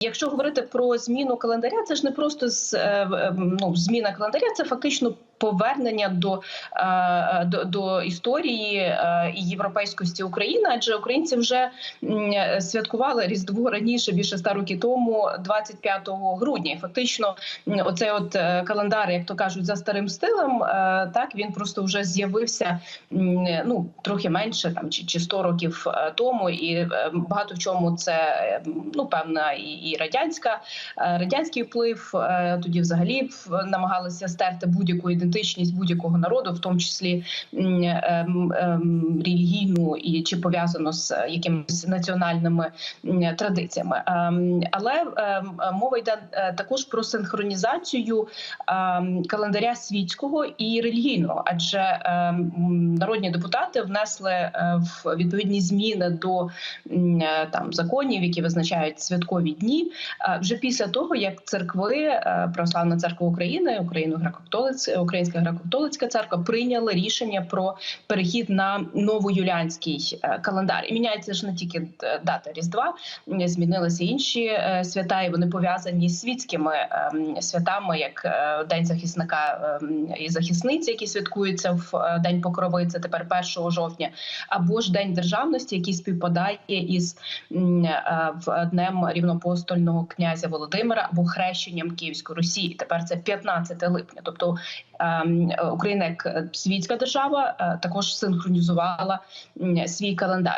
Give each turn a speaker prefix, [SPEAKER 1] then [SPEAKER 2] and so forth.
[SPEAKER 1] Якщо говорити про зміну календаря, це ж не просто з е, ну, зміна календаря, це фактично повернення до, е, до, до історії е, і європейськості України, адже українці вже святкували Різдво раніше, більше ста років тому, 25 грудня. Фактично, оцей от е, календар, як то кажуть, за старим стилем, так він просто вже з'явився ну трохи менше там чи, чи 100 років тому, і багато в чому це ну певна і, і радянська радянський вплив. Тоді взагалі намагалися стерти будь-яку ідентичність будь-якого народу, в тому числі ем, ем, релігійну і чи пов'язано з е, якимись національними традиціями. Ем, Але мова йде е, також про синхронізацію календаря світського і релігійного, адже народні депутати внесли е, в відповідні зміни до там законів, які визначають святкові дні, вже після того як церкви Православна церква України, Україно греко-католицька, Українська греко-католицька церква прийняли рішення про перехід на новоюліанський е, календар. І міняється ж не тільки е, дата Різдва, змінилися інші е, свята, і вони пов'язані з світськими ем, святами, як День захисника ем, і захисниці, які святкуються в День Покрови, тепер 1 жовтня, або ж День державності, який співпадає із днем рівнопостольного князя Володимира або хрещенням Київської Росії. Тепер це 15 липня. Тобто Україна як е, світська держава е, також синхронізувала свій календар.